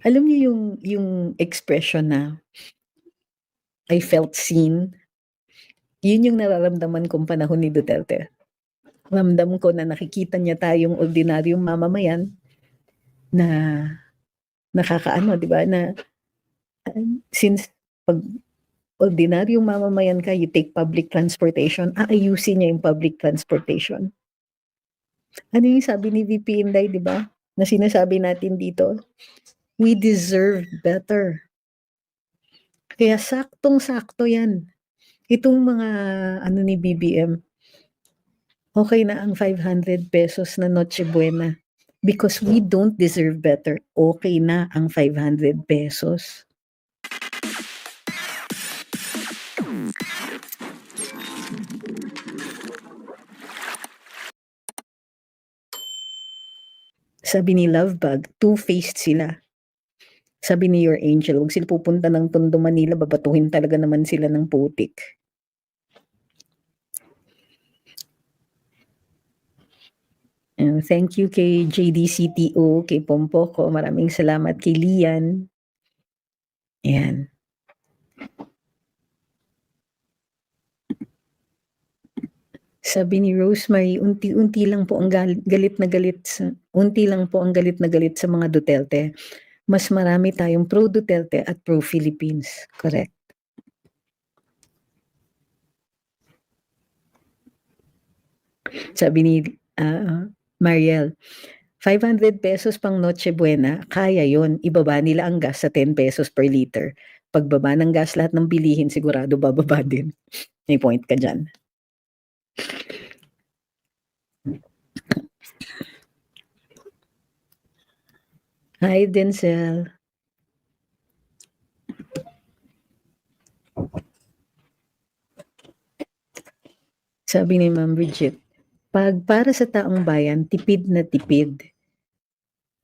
Alam niyo yung yung expression na I felt seen? Yun yung nararamdaman kong panahon ni Duterte. Ramdam ko na nakikita niya tayong ordinaryong mamamayan na nakakaano, 'di ba, na, um, since 'pag ordinaryong mamamayan ka, you take public transportation, aayusin niya yung public transportation. Ano yung sabi ni VP Inday, 'di ba, na sinasabi natin dito? We deserve better. Kaya saktong-sakto yan. Itong mga ano ni BBM, okey na ang ₱500 na Noche Buena because we don't deserve better. Okey na ang ₱500. Sabi ni Lovebug, two-faced sila. Sabi ni Your Angel, "Wag sila pupunta ng Tondo, Manila, babatuhin talaga naman sila ng putik." And thank you kay JDCTO, kay Pompoco, maraming salamat kay Lian. Ayan. Sabi ni Rosemary, unti-unti lang po ang gal galit na galit sa unti lang po ang galit na galit sa mga Duterte. Mas marami tayong pro Duterte at pro Philippines, correct. Sabi ni, ah, Mariel, ₱500 pang Noche Buena, kaya yun, ibaba nila ang gas sa ₱10 per liter. Pagbaba ng gas lahat ng bilihin sigurado bababa din. May point ka diyan. Hi, Denzel. Sabi ni Ma'am Bridget, 'pag para sa taong bayan tipid na tipid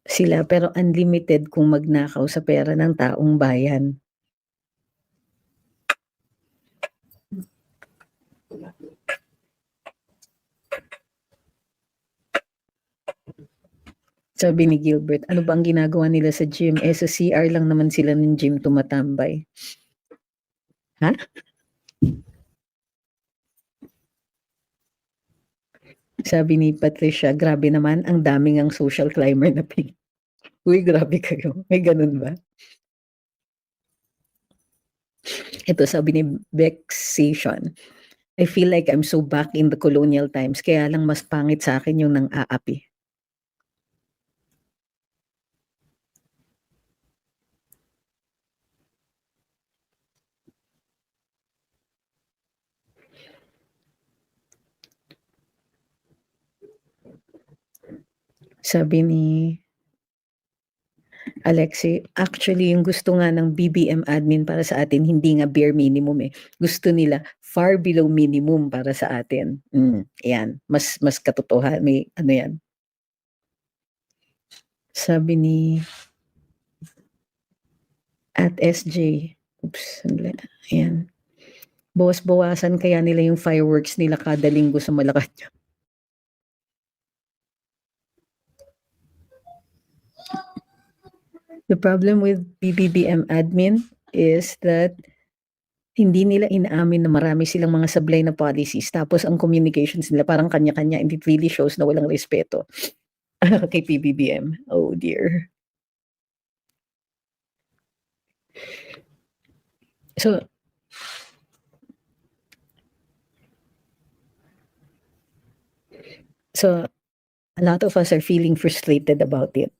sila pero unlimited kung magnakaw sa pera ng taong bayan. Sabi ni Gilbert, "Ano ba ang ginagawa nila sa gym? Eh, sa CR lang naman sila ng gym tumatambay." Ha? Sabi ni Patricia, "Grabe naman ang dami ngang social climber na pi" Uy, grabe kayo, may gano'n ba? Ito sabi ni Vexation, "I feel like I'm so back in the colonial times kaya lang mas pangit sa'kin yung nang-aapi." Sabi ni Alexi, actually yung gusto nga ng BBM admin para sa atin hindi nga bare minimum, eh, gusto nila far below minimum para sa atin. Hmm, 'yan mas mas katotohan may ano 'yan. Sabi ni at SJ, oops, sandali, ayan. Bawas-bawasan kaya nila yung fireworks nila kada linggo sa Malacanang. The problem with BBBM admin is that hindi nila inaamin na marami silang mga sablay na policies tapos ang communications nila parang kanya-kanya and it really shows na walang respeto kay PBBM. Oh, dear. So So, a lot of us are feeling frustrated about it.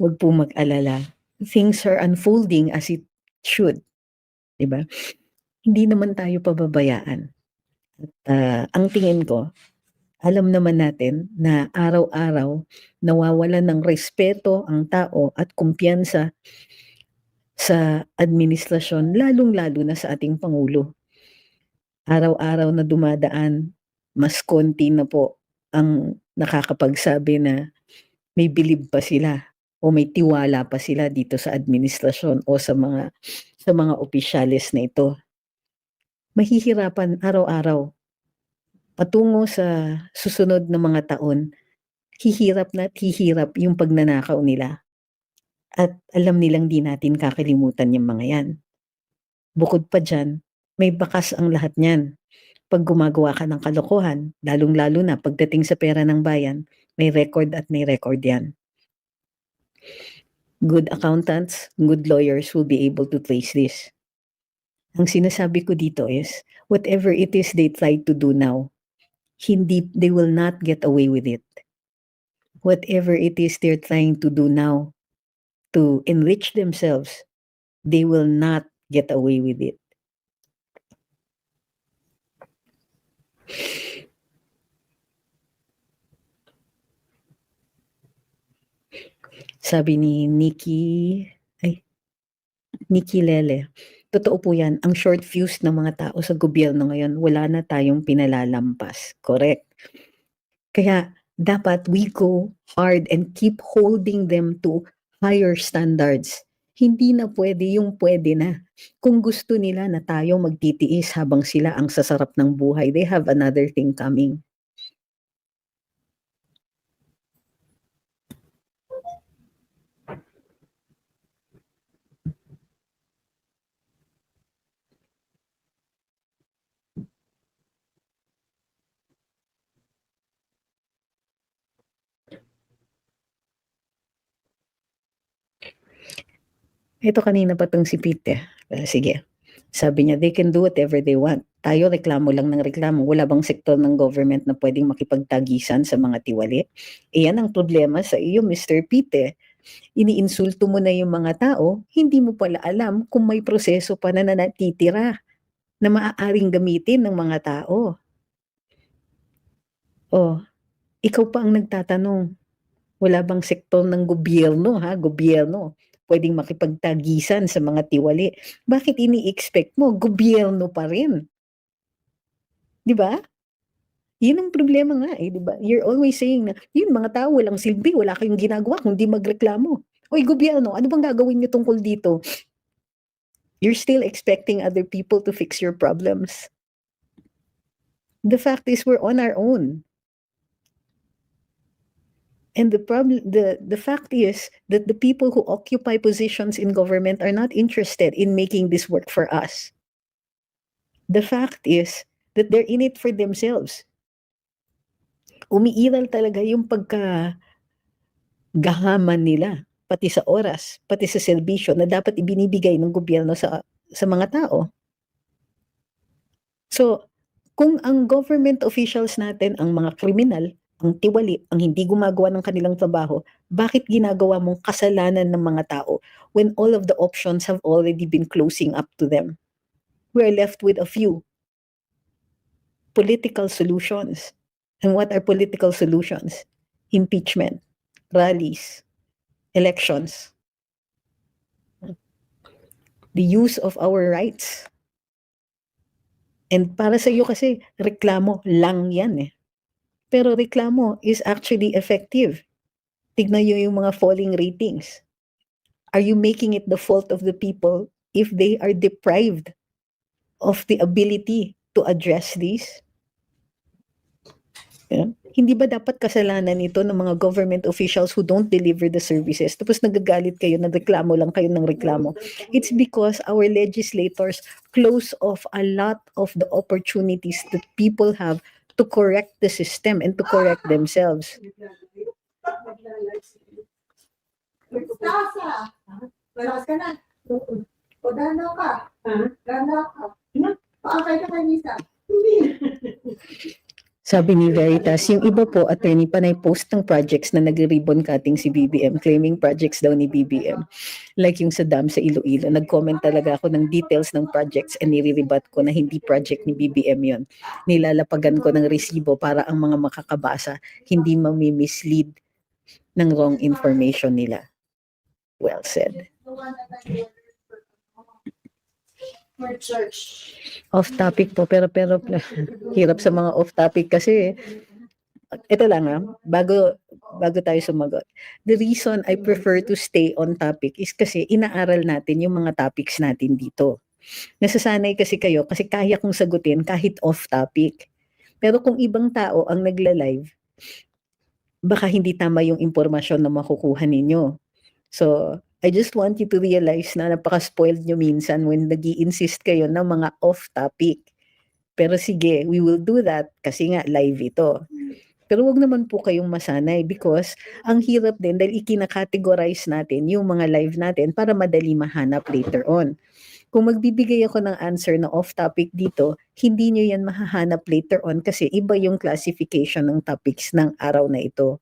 Wag po mag-alala, things are unfolding as it should, ba? Hindi naman tayo pababayaan. At, ah, ang tingin ko, alam naman natin na araw-araw nawawalan ng respeto ang tao at kumpiyansa sa administrasyon lalong-lalo na sa ating pangulo. Araw-araw na dumadaan, mas konti na po ang nakakapagsabi na may bilib pa sila o may tiwala pa sila dito sa administrasyon o sa mga sa mga opisyales na ito. Mahihirapan araw-araw. Patungo sa susunod na mga taon, hihirap na't hihirap yung pagnanakaw nila. At alam nilang di natin kakalimutan yung mga yan. Bukod pa diyan, may bakas ang lahat niyan. 'Pag gumagawa ka ng kalokohan, lalong-lalo na pagdating sa pera ng bayan, may record at may record yan. Good accountants, good lawyers will be able to trace this. Ang sinasabi ko dito is, whatever it is they try to do now, hindi they will not get away with it. Whatever it is they're trying to do now to enrich themselves, they will not get away with it. Sabi ni Nikki ay, Nikki Lele, totoo po yan, ang short fuse ng mga tao sa gobyerno ngayon, wala na tayong pinalalampas. Correct. Kaya dapat we go hard and keep holding them to higher standards. Hindi na pwede yung pwede na. Kung gusto nila na tayo magtitiis habang sila ang sasarap ng buhay, they have another thing coming. Ito kanina pa 'tong si Pete, ah, sige. Sabi niya, "They can do whatever they want." Tayo reklamo lang ng reklamo, wala bang sektor ng government na pwedeng makipagtagisan sa mga tiwali? Iyan ang problema sa iyo, Mr. Pete. Iniinsulto mo na yung mga tao, hindi mo pala alam kung may proseso pa na natitira na maaaring gamitin ng mga tao. Oh, ikaw pa ang nagtatanong, wala bang sektor ng gobyerno, ha, gobyerno, pwedeng makipagtagisan sa mga tiwali? Bakit ini-expect mo gobyerno pa rin? 'Di ba? Yun ang problema nga, eh, 'di ba? You're always saying na, "Yun mga tao walang silbi, wala kayong ginagawa kundi magreklamo." Hoy gobyerno, ano bang gagawin niyo tungkol dito? You're still expecting other people to fix your problems. The fact is we're on our own. And the problem the the fact is that the people who occupy positions in government are not interested in making this work for us. The fact is that they're in it for themselves. Umiiral talaga yung pagka gahaman nila, pati sa oras, pati sa serbisyo na dapat ibinibigay ng gobyerno sa sa mga tao. So, kung ang government officials natin ang mga kriminal, ang tiwali, ang hindi gumagawa ng kanilang trabaho, bakit ginagawa mong kasalanan ng mga tao when all of the options have already been closing up to them? We're left with a few. Political solutions. And what are political solutions? Impeachment, rallies, elections. The use of our rights. And para sa iyo kasi reklamo lang yan, eh. Pero reklamo is actually effective. Tignan niyo yung mga falling ratings. Are you making it the fault of the people if they are deprived of the ability to address this? Yeah. Hindi ba dapat kasalanan ito ng mga government officials who don't deliver the services? Tapos nagagalit kayo, nagreklamo lang kayo ng reklamo. It's because our legislators close off a lot of the opportunities that people have to correct the system and to correct themselves. Tasa! Malakas ka na. O dano ka. Dano ka. Paakay ka kay Lisa. Sabi ni Veritas, yung iba po, attorney, panay post ng projects na nag-ribbon cutting si BBM, claiming projects daw ni BBM. Like yung sa dam sa Iloilo, nag-comment talaga ako ng details ng projects and niriribat ko na hindi project ni BBM yon. Nilalapagan ko ng resibo para ang mga makakabasa hindi mamimislead ng wrong information nila. Well said. For church. Off topic po, pero pero hirap sa mga off topic kasi ito lang ah, bago bago tayo sumagot. The reason I prefer to stay on topic is kasi inaaral natin yung mga topics natin dito. Nasasanay kasi kayo kasi kaya kong sagutin kahit off topic. Pero kung ibang tao ang nagla-live, baka hindi tama yung impormasyon na makukuha ninyo. So, I just want you to realize na napaka-spoiled nyo minsan when nag insist kayo ng mga off-topic. Pero sige, we will do that kasi nga live ito. Pero wag naman po kayong masanay because ang hirap din dahil ikina-categorize natin yung mga live natin para madali mahanap later on. Kung magbibigay ako ng answer na off-topic dito, hindi nyo yan mahahanap later on kasi iba yung classification ng topics ng araw na ito.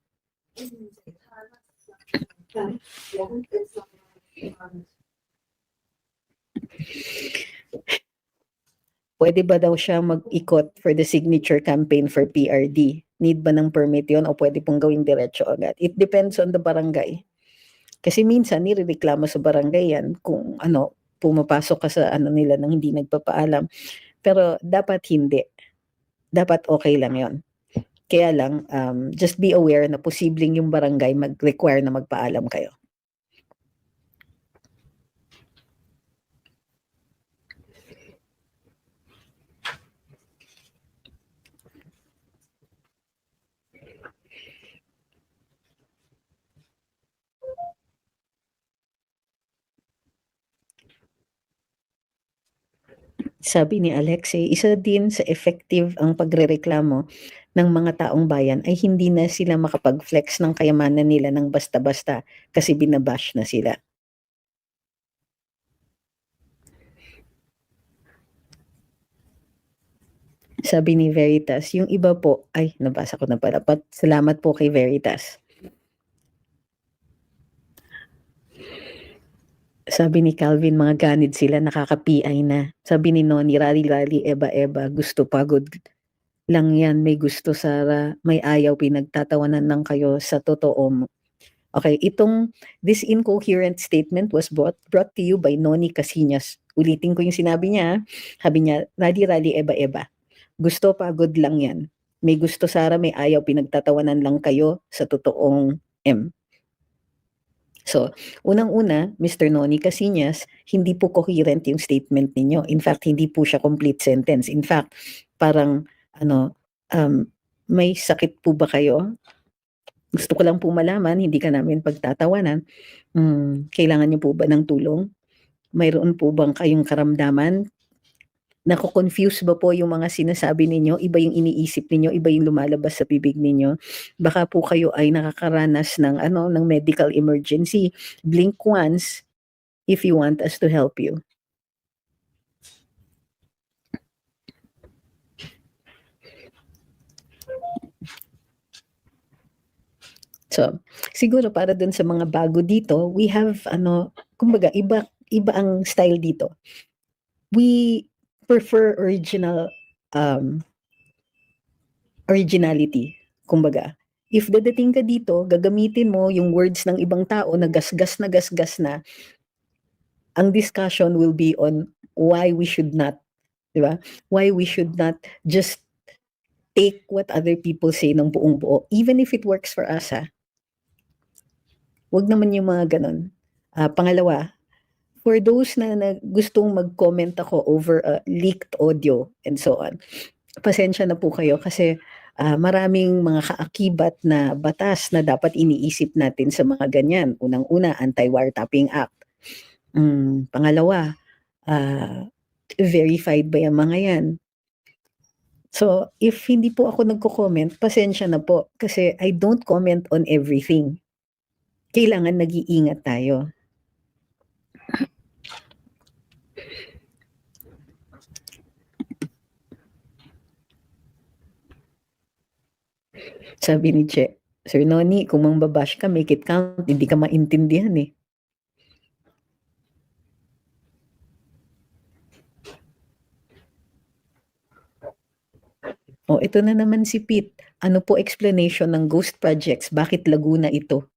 Pwede ba daw siya mag-ikot for the signature campaign for PRD? Need ba ng permit yun o pwede pong gawing diretso agad? It depends on the barangay. Kasi minsan nirereklamo sa barangay yan kung ano, pumapasok ka sa ano nila nang hindi nagpapaalam. Pero dapat hindi. Dapat okay lang yon. Kaya lang, um, just be aware na posibleng yung barangay mag-require na magpaalam kayo. Sabi ni Alexei, isa din sa effective ang pagrereklamo ng mga taong bayan ay hindi na sila makapag-flex ng kayamanan nila ng basta-basta kasi binabash na sila. Sabi ni Veritas, yung iba po, ay nabasa ko na pala, Pat, salamat po kay Veritas. Sabi ni Calvin, mga ganid sila, nakaka-PI na. Sabi ni Noni, rali-rali, eba-eba, gusto pagod lang yan, may gusto Sara, may ayaw, pinagtatawanan lang kayo sa totoo mo. Okay, itong, this incoherent statement was brought, brought to you by Noni Casinas. Ulitin ko yung sinabi niya, sabi niya, rali-rali, eba-eba. Gusto pagod lang yan. May gusto Sara, may ayaw, pinagtatawanan lang kayo sa totoong M. So, unang-una, Mr. Noni Casinas, hindi po coherent yung statement ninyo. In fact, hindi po siya complete sentence. In fact, parang, ano, um, may sakit po ba kayo? Gusto ko lang po malaman, hindi ka namin pagtatawanan. Hmm, kailangan niyo po ba ng tulong? Mayroon po bang kayong karamdaman? Nako-confuse ba po yung mga sinasabi ninyo? Iba yung iniisip ninyo, iba yung lumalabas sa bibig ninyo. Baka po kayo ay nakakaranas ng ano, ng medical emergency. Blink once if you want us to help you. So, siguro para dun sa mga bago dito, we have ano, kumbaga iba iba ang style dito. We prefer original um originality. Kumbaga, if dadating ka dito, gagamitin mo yung words ng ibang tao na gasgas na gasgas na, ang discussion will be on why we should not, di ba? Why we should not just take what other people say ng buong buo, even if it works for us, ha? Huwag naman yung mga ganon. Ah, pangalawa, for those na, na gustong mag-comment ako over a leaked audio and so on, pasensya na po kayo kasi ah, maraming mga kaakibat na batas na dapat iniisip natin sa mga ganyan. Unang-una, Anti-Wiretapping Act. Mm, pangalawa, ah, verified ba yung mga yan? So, if hindi po ako nagko-comment, pasensya na po kasi I don't comment on everything. Kailangan nag-iingat tayo. Sabi ni Che, Sir Noni, kung mangbabash ka, make it count, hindi ka maintindihan eh. Oh, ito na naman si Pete. Ano po explanation ng ghost projects? Bakit Laguna ito?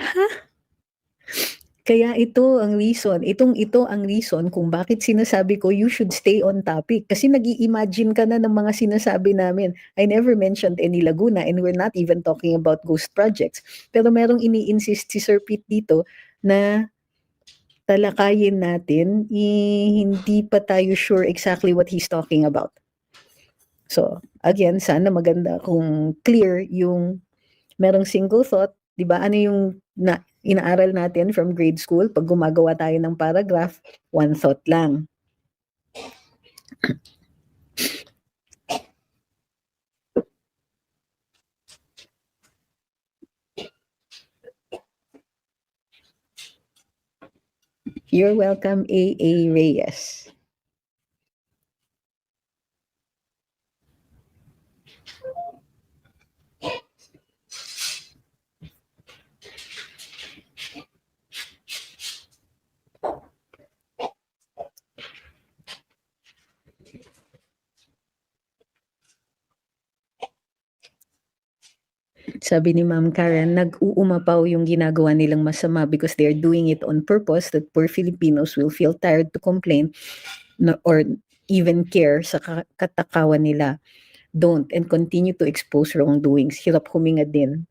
Ha? Kaya ito ang reason, itong ito ang reason kung bakit sinasabi ko you should stay on topic. Kasi nag imagine ka na ng mga sinasabi namin. I never mentioned any Laguna and we're not even talking about ghost projects. Pero merong ini-insist si Sir Pete dito na talakayin natin, eh, hindi pa tayo sure exactly what he's talking about. So, again, sana maganda kung clear yung merong single thought, 'di ba? Ano yung na inaaral natin from grade school, pag gumagawa tayo ng paragraph, one thought lang. You're welcome, A.A. Reyes. Sabi ni Ma'am Karen, nag-uumapaw yung ginagawa nilang masama because they're doing it on purpose that poor Filipinos will feel tired to complain or even care sa ka- katakawan nila. Don't and continue to expose wrongdoings. Hirap huminga din.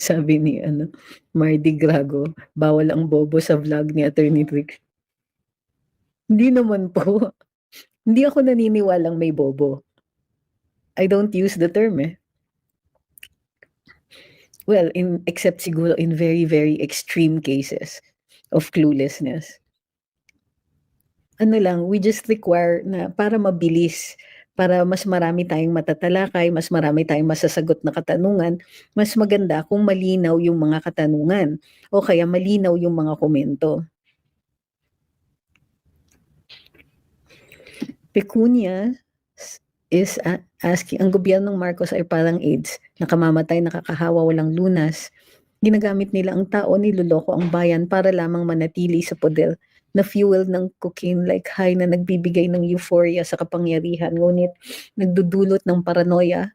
Sabi ni ano, Mardy Grago, bawal ang bobo sa vlog ni Attorney Rick. Hindi naman po. Hindi ako naniniwalang may bobo. I don't use the term eh. Well, in except siguro in very very extreme cases of cluelessness. Ano lang, we just require na para mabilis, para mas marami tayong matatalakay, mas marami tayong masasagot na katanungan, mas maganda kung malinaw yung mga katanungan o kaya malinaw yung mga komento. Pecunia is asking, ang gobyernong Marcos ay parang AIDS, nakamamatay, nakakahawa, walang lunas. Ginagamit nila ang tao, niloloko ang bayan para lamang manatili sa poder na fuel ng cocaine like high na nagbibigay ng euphoria sa kapangyarihan ngunit nagdudulot ng paranoia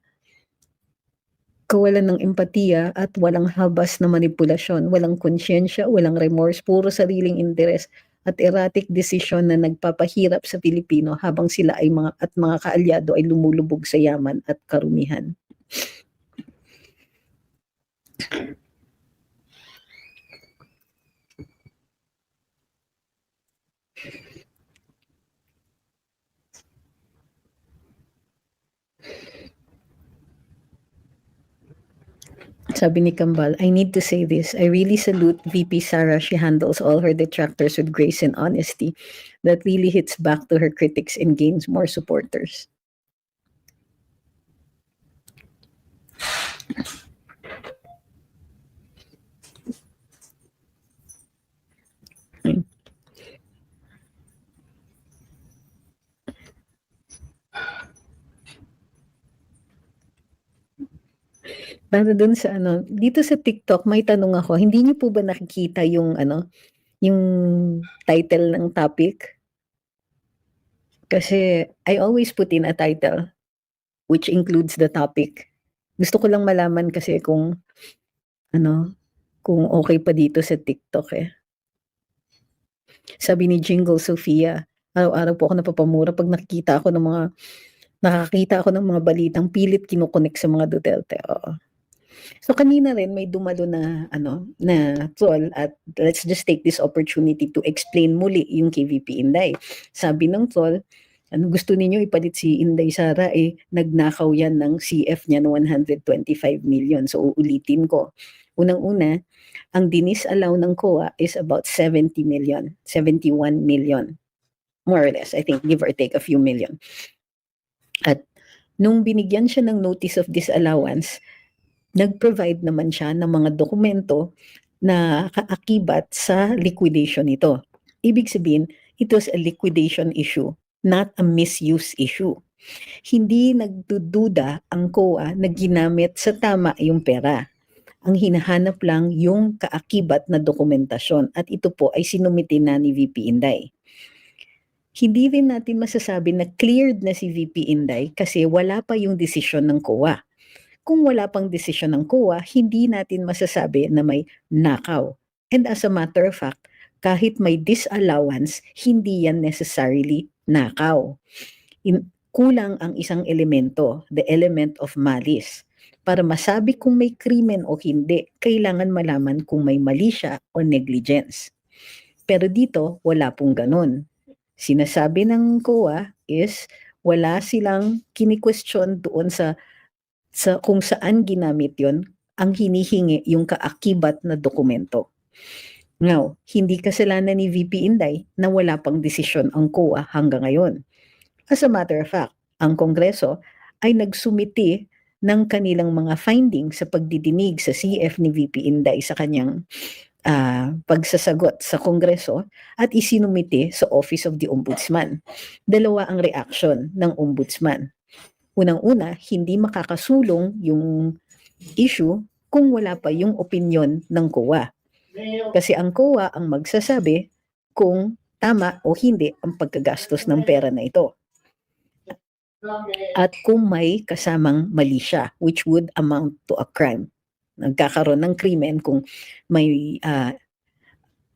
kawalan ng empatiya at walang habas na manipulasyon, walang konsyensya, walang remorse, puro sariling interes at erratic decision na nagpapahirap sa Pilipino habang sila ay mga at mga kaalyado ay lumulubog sa yaman at karumihan. Sabi ni Kambal, I need to say this. I really salute VP Sara. She handles all her detractors with grace and honesty. That really hits back to her critics and gains more supporters. Para dun sa ano, dito sa TikTok may tanong ako, hindi niyo po ba nakikita yung ano, yung title ng topic? Kasi I always put in a title which includes the topic. Gusto ko lang malaman kasi kung ano, kung okay pa dito sa TikTok eh. Sabi ni Jingle Sofia, araw-araw po ako napapamura pag nakikita ako ng mga nakakita ako ng mga balitang pilit kinukonek sa mga Duterte. Oo. So kanina rin may dumalo na ano na troll at let's just take this opportunity to explain muli yung KVP Inday. Sabi ng troll, ano gusto ninyo ipalit si Inday Sara eh nagnakaw yan ng CF niya ng 125 million. So uulitin ko. Unang-una, ang dinis-allow ng COA is about 70 million, 71 million. More or less, I think give or take a few million. At nung binigyan siya ng notice of disallowance, nag-provide naman siya ng mga dokumento na kaakibat sa liquidation nito. Ibig sabihin, it was a liquidation issue, not a misuse issue. Hindi nagdududa ang COA na ginamit sa tama yung pera. Ang hinahanap lang yung kaakibat na dokumentasyon at ito po ay sinumiti na ni VP Inday. Hindi rin natin masasabi na cleared na si VP Inday kasi wala pa yung desisyon ng COA kung wala pang desisyon ng COA, hindi natin masasabi na may nakaw. And as a matter of fact, kahit may disallowance, hindi yan necessarily nakaw. In, kulang ang isang elemento, the element of malice. Para masabi kung may krimen o hindi, kailangan malaman kung may mali siya o negligence. Pero dito, wala pong ganun. Sinasabi ng COA is wala silang kini-question doon sa sa kung saan ginamit yon ang hinihingi yung kaakibat na dokumento. Now, hindi kasalanan ni VP Inday na wala pang desisyon ang COA hanggang ngayon. As a matter of fact, ang Kongreso ay nagsumiti ng kanilang mga findings sa pagdidinig sa CF ni VP Inday sa kanyang ah, pagsasagot sa Kongreso at isinumiti sa Office of the Ombudsman. Dalawa ang reaction ng Ombudsman. Unang-una, hindi makakasulong yung issue kung wala pa yung opinion ng COA. Kasi ang COA ang magsasabi kung tama o hindi ang pagkagastos ng pera na ito. At kung may kasamang mali siya, which would amount to a crime. Nagkakaroon ng krimen kung may, ah,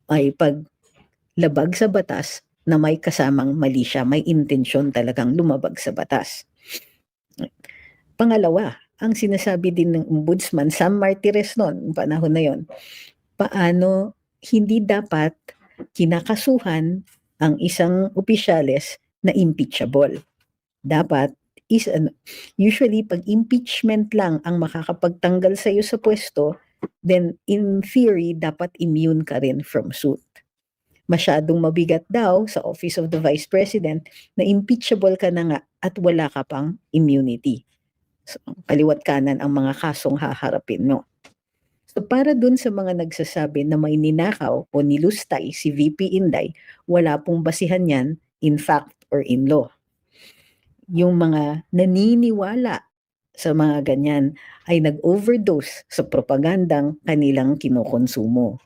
may paglabag sa batas na may kasamang mali siya, may intensyon talagang lumabag sa batas. Pangalawa, ang sinasabi din ng ombudsman, Sam Martires noon, panahon na yon, paano hindi dapat kinakasuhan ang isang opisyales na impeachable. Dapat is ano, usually pag impeachment lang ang makakapagtanggal sa iyo sa pwesto, then in theory dapat immune ka rin from suit. Masyadong mabigat daw sa Office of the Vice President na impeachable ka na nga at wala ka pang immunity. So, kaliwat kanan ang mga kasong haharapin mo. So para dun sa mga nagsasabi na may ninakaw o nilustay si VP Inday, wala pong basihan yan in fact or in law. Yung mga naniniwala sa mga ganyan ay nag-overdose sa propagandang kanilang kinukonsumo.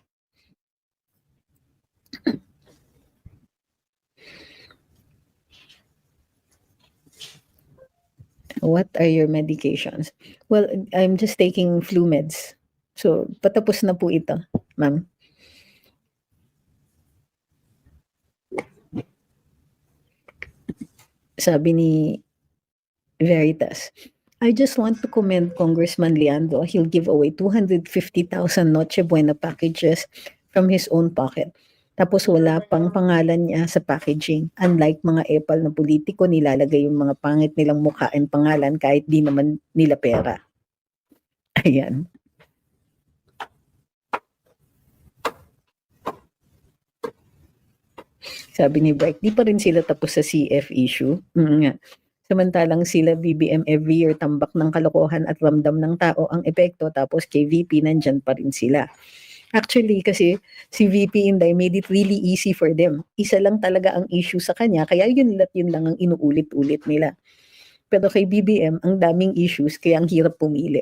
What are your medications? Well, I'm just taking flu meds. So, patapos na po ito, ma'am. Sabi ni Veritas, I just want to commend Congressman Leandro. He'll give away 250,000 Noche Buena packages from his own pocket. Tapos wala pang pangalan niya sa packaging. Unlike mga epal na politiko, nilalagay yung mga pangit nilang mukha and pangalan kahit di naman nila pera. Ayan. Sabi ni Bright, di pa rin sila tapos sa CF issue. Mm nga. Samantalang sila BBM every year tambak ng kalokohan at ramdam ng tao ang epekto tapos kay VP nandyan pa rin sila. Actually, kasi si VP Inday made it really easy for them. Isa lang talaga ang issue sa kanya, kaya yun yun lang ang inuulit-ulit nila. Pero kay BBM, ang daming issues, kaya ang hirap pumili.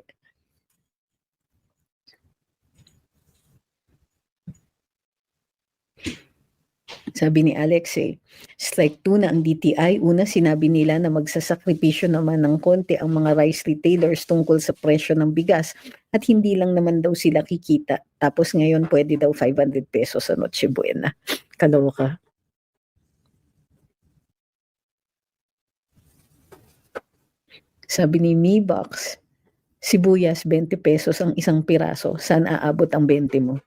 Sabi ni Alex eh, strike 2 na ang DTI. Una, sinabi nila na magsasakripisyo naman ng konti ang mga rice retailers tungkol sa presyo ng bigas at hindi lang naman daw sila kikita. Tapos ngayon pwede daw 500 pesos sa Noche Buena. Kaloka. Sabi ni Mibox, sibuyas 20 pesos ang isang piraso. Saan aabot ang 20 mo?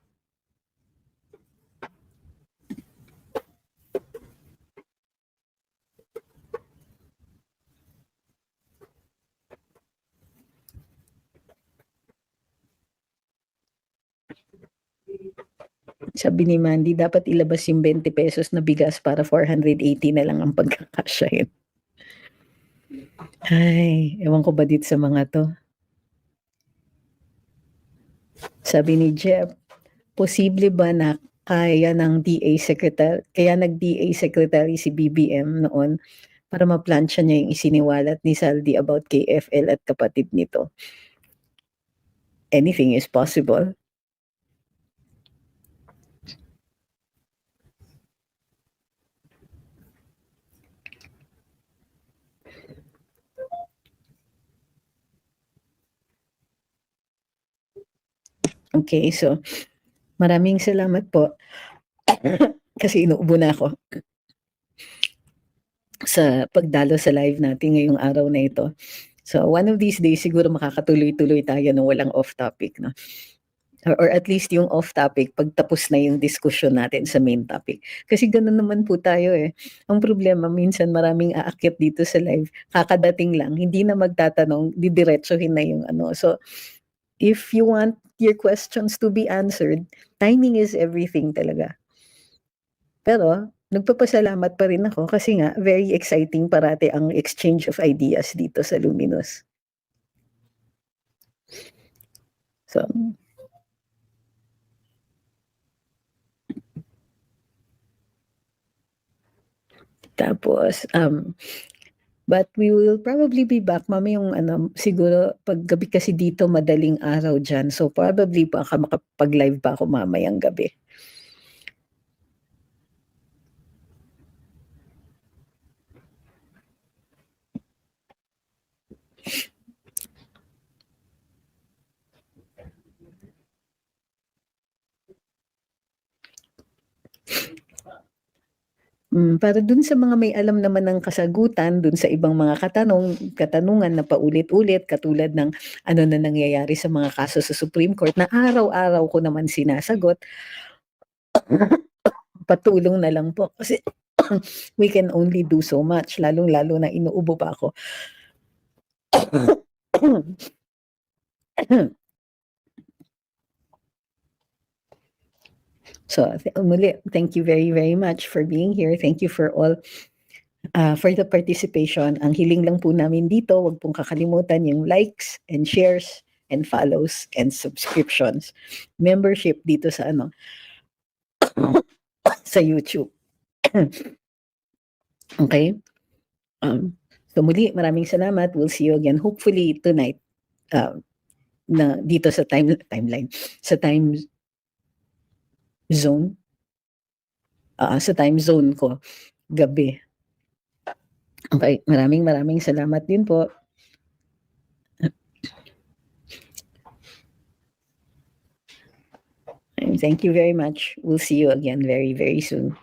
Sabi ni Mandy, dapat ilabas yung 20 pesos na bigas para 480 na lang ang pagkakasyahin. Ay, ewan ko ba dito sa mga to. Sabi ni Jeff, posible ba na kaya ng DA secretary, kaya nag-DA secretary si BBM noon para maplansya niya yung isiniwalat ni Saldi about KFL at kapatid nito. Anything is possible. Okay, so maraming salamat po. Kasi inuubo na ako sa pagdalo sa live natin ngayong araw na ito. So one of these days siguro makakatuloy-tuloy tayo ng walang off topic no. or, at least yung off topic pag tapos na yung discussion natin sa main topic. Kasi ganun naman po tayo eh. Ang problema minsan maraming aakyat dito sa live, kakadating lang, hindi na magtatanong, didiretsuhin na yung ano. So if you want your questions to be answered, timing is everything talaga. Pero nagpapasalamat pa rin ako kasi nga very exciting parati ang exchange of ideas dito sa Luminous. So, tapos, um, but we will probably be back, mami, ano, siguro, paggabi kasi dito, madaling araw dyan. So, probably baka makapag-live pa ako mamayang gabi. Hmm, para dun sa mga may alam naman ng kasagutan dun sa ibang mga katanong katanungan na paulit-ulit katulad ng ano na nangyayari sa mga kaso sa Supreme Court na araw-araw ko naman sinasagot. Patulong na lang po kasi we can only do so much lalong-lalo na inuubo pa ako. So, th- muli, thank you very, very much for being here. Thank you for all uh, for the participation. Ang hiling lang po namin dito, wag pong kakalimutan yung likes and shares and follows and subscriptions. Membership dito sa ano sa YouTube. okay? Um, so muli, maraming salamat. We'll see you again hopefully tonight uh, na dito sa time timeline sa time zone ah, sa time zone ko gabi. Okay, maraming maraming salamat din po. Thank you very much. We'll see you again very very soon.